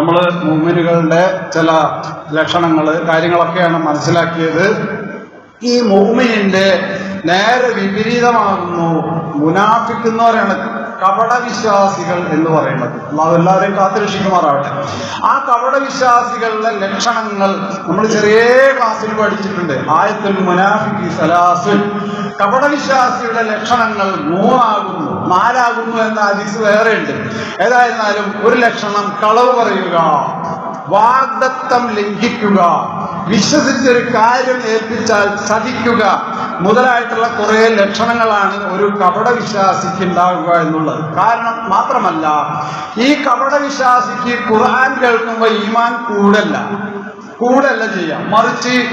നമ്മൾ മൂമിനുകളുടെ ചില ലക്ഷണങ്ങൾ കാര്യങ്ങളൊക്കെയാണ് മനസ്സിലാക്കിയത്. ഈ മൂമിനിന്റെ നേരെ വിപരീതമാകുന്നു. മുനാഫിക്കുന്നവരാണ് കപടവിശ്വാസികൾ എന്ന് പറയുന്നത്. അള്ളാഹു എല്ലാവരെയും കാത്തുരക്ഷിക്കുമാറാവട്ടെ. ആ കപടവിശ്വാസികളുടെ ലക്ഷണങ്ങൾ നമ്മൾ ചെറിയ ക്ലാസ്സിൽ പഠിച്ചിട്ടുണ്ട്. ആയത്തുൽ മുനാഫിക്കി സലാസുൽ. കപടവിശ്വാസിയുടെ ലക്ഷണങ്ങൾ മൂന്നാകുന്നു നാലാകുന്നു എന്ന ഹദീസ് വേറെ ഉണ്ട് ഏതായിരുന്നാലും ഒരു ലക്ഷണം കളവ് പറയുക വാഗ്ദത്തം ലംഘിക്കുക വിശ്വസിച്ചൊരു കാര്യം ഏൽപ്പിച്ചാൽ ചതിക്കുക മുതലായിട്ടുള്ള കുറെ ലക്ഷണങ്ങളാണ് ഒരു കപട വിശ്വാസിക്ക് ഉണ്ടാവുക എന്നുള്ളത്. കാരണം മാത്രമല്ല ഈ കപട വിശ്വാസിക്ക് ഖുർആൻ കേൾക്കുമ്പോൾ ഈമാൻ കൂടല്ല കൂടല്ല ചെയ്യാം. മറിച്ച്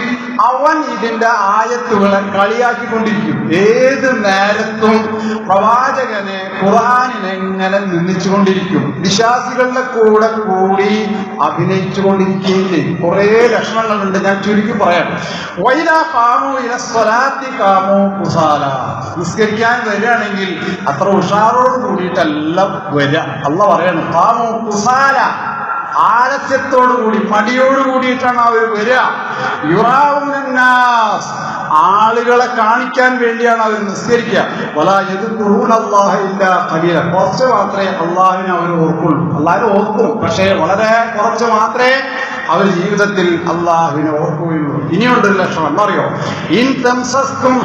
അവൻ ഇതിന്റെ ആയത്തുകളെ കളിയാക്കിക്കൊണ്ടിരിക്കും. ഏത് നേരത്തും പ്രവാചകനെ ഖുർആാനിനെ ഇങ്ങനെ നിന്ദിച്ചുകൊണ്ടിരിക്കും. വിശ്വാസികളുടെ കൂടെ കൂടി അഭിനയിച്ചു കൊണ്ടിരിക്കുകയും ചെയ്യും. കുറേ ലക്ഷണങ്ങളുണ്ട്. ഞാൻ ചുരുക്കി പറയാം. വൈല കാമു ഇല സ്വലാത്തി കാമു കുസാല. നിസ്കരിക്കാൻ വരികയാണെങ്കിൽ അത്ര ഉഷാറോട് കൂടിയിട്ടല്ല വരിക. അല്ല പറയണം. കാമു കുസാല. ആലസ്യത്തോടു കൂടി മടിയോട് കൂടിയിട്ടാണ് അവർ വരിക യുറാവുന്നാസ് ആളുകളെ കാണിക്കാൻ വേണ്ടിയാണ് അവർ നിസ്കരിക്കുക. കുറച്ച് മാത്രമേ അള്ളാഹിനെ അവർ ഓർക്കുള്ളൂ. അള്ളാഹിനെ ഓർക്കും. പക്ഷേ വളരെ കുറച്ച് മാത്രമേ അവർ ജീവിതത്തിൽ അള്ളാഹുവിനെ ഓർക്കുകയുള്ളൂ. ഇനിയുണ്ടൊരു ലക്ഷണം. എന്നറിയോ ഇൻ തസുഹും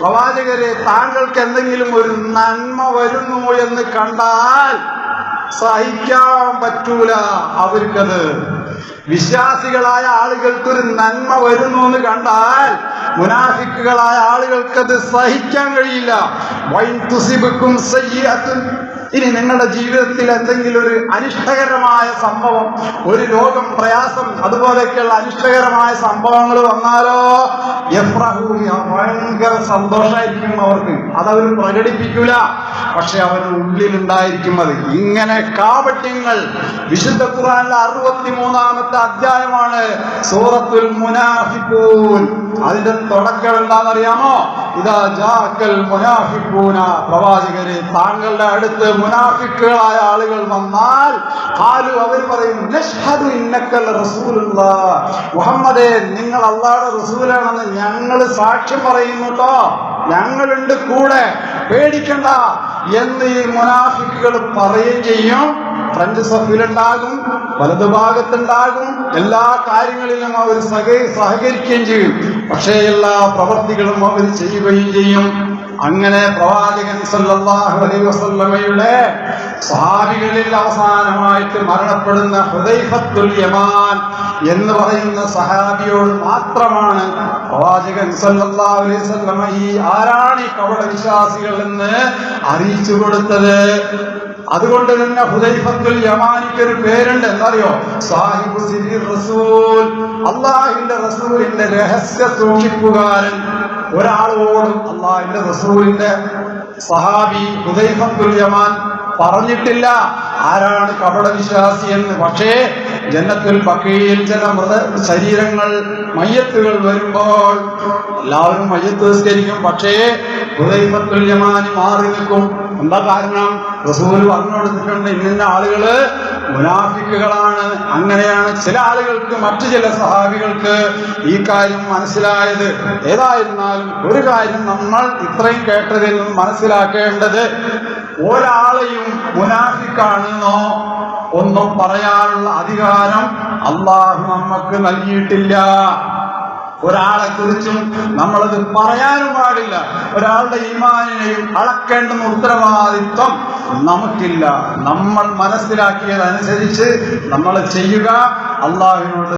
പ്രവാചകരെ താങ്കൾക്ക് എന്തെങ്കിലും ഒരു നന്മ വരുന്നു എന്ന് കണ്ടാൽ സഹിക്കാൻ പറ്റൂല അവർക്കത്. വിശ്വാസികളായ ആളുകൾക്കൊരു നന്മ വരുന്നു എന്ന് കണ്ടാൽ മുനാഫിക്കുകളായ ആളുകൾക്കത് സഹിക്കാൻ കഴിയില്ല. വൈൻ തുസിബുക്കും സയ്യത്തുൻ ഇനി നിങ്ങളുടെ ജീവിതത്തിൽ എന്തെങ്കിലും ഒരു അനിഷ്ടകരമായ സംഭവം ഒരു രോഗം പ്രയാസം അതുപോലെയൊക്കെയുള്ള അനിഷ്ടകരമായ സംഭവങ്ങൾ വന്നാലോ? യഫ്രഹൂയ ഭയങ്കര സന്തോഷമായിരിക്കും അവർക്ക്. അതവർ പ്രകടിപ്പിക്കൂല. പക്ഷെ അവരുടെ ഉള്ളിലുണ്ടായിരിക്കും അത്. ഇങ്ങനെ കാപട്യങ്ങൾ വിശുദ്ധ ഖുറാനിലെ അറുപത്തി മൂന്നാമത്തെ അധ്യായമാണ് സൂറത്തുൽ മുനാഫിക്കൂൻ അതിന്റെ തുടക്കം എന്താണെന്നറിയാമോ? ഇതാ ജാക്കൽ മുനാഫിക്കൂന പ്രവാചകരെ താങ്കളുടെ അടുത്ത് മുനാഫിക്കുകളായ ആളുകൾ വന്നാൽ ആരും അവർ പറയും റസൂലുള്ള. മുഹമ്മദേ നിങ്ങൾ അള്ളാഹുടെ റസൂലാണെന്ന് ഞങ്ങൾ സാക്ഷ്യം പറയുന്നു കേട്ടോ ഞങ്ങളുണ്ട് കൂടെ. പേടിക്കണ്ട. എന്ന് ഈ മുനാഫിക്കുകൾ പറയുകയും ചെയ്യും. ഫ്രഞ്ച് സഫിലുണ്ടാകും വലതുഭാഗത്തുണ്ടാകും എല്ലാ കാര്യങ്ങളിലും അവർ സഹ സഹകരിക്കുകയും ചെയ്യും. പക്ഷേ എല്ലാ പ്രവർത്തികളും അവർ ചെയ്യുകയും ചെയ്യും. അങ്ങനെ പ്രവാചകൻ സല്ലല്ലാഹു അലൈഹി സഹാബികളിൽ അവസാനമായിട്ട് മരണപ്പെടുന്ന ഹുദൈഫത്തുൽ യമാൻ എന്ന് പറയുന്ന സഹാബിയോട് മാത്രമാണ് പ്രവാചകൻ സല്ലല്ലാഹു അലൈഹി വസല്ലമ ഈ ആരാണ് ഈ കവട വിശ്വാസികൾ എന്ന് അറിയിച്ചു കൊടുത്തത്. അതുകൊണ്ട് തന്നെ ഹുദൈഫത്തുൽ യമാനിക്ക് ഒരു പേരുണ്ട്. എന്നറിയോ സാഹിബ് റസൂൽ. അള്ളാഹിന്റെ റസൂലിന്റെ രഹസ്യ സൂക്ഷിപ്പുകാരൻ. ഒരാളോട് അള്ളാഹിന്റെ റസൂലിന്റെ സഹാബി ഹുദൈഫത്തുൽ യമാൻ പറഞ്ഞിട്ടില്ല. ആരാണ് കപട വിശ്വാസി എന്ന്. പക്ഷേ ജന്നത്തുൽ പക്കയിൽ ചില മൃത ശരീരങ്ങൾ മയ്യത്തുകൾ വരുമ്പോൾ എല്ലാവരും മയ്യത്ത് നിസ്കരിക്കും. പക്ഷേ ഹുദൈഫത്തുൽ മാറി നിൽക്കും. എന്താ കാരണം? റസൂൽ പറഞ്ഞു കൊടുത്തിട്ടുണ്ട് ഇന്ന ആളുകൾ മുനാഫിക്കുകളാണ്. അങ്ങനെയാണ് ചില ആളുകൾക്ക് മറ്റു ചില സഹാബികൾക്ക് ഈ കാര്യം മനസ്സിലായത്. ഏതായിരുന്നാലും ഒരു കാര്യം നമ്മൾ ഇത്രയും കേട്ടതിൽ നിന്നും മനസ്സിലാക്കേണ്ടത് ഒരാളെയും മുനാഫിക്കാണെന്നോ ഒന്നും പറയാനുള്ള അധികാരം അള്ളാഹു നമുക്ക് നൽകിയിട്ടില്ല. ഒരാളെ കുറിച്ചും നമ്മളത് പറയാനും പാടില്ല. ഒരാളുടെ ഈമാനിനെയും അളക്കേണ്ടുന്ന ഉത്തരവാദിത്വം നമുക്കില്ല. നമ്മൾ മനസ്സിലാക്കിയതനുസരിച്ച് നമ്മൾ ചെയ്യുക. അള്ളാഹുവിനോട്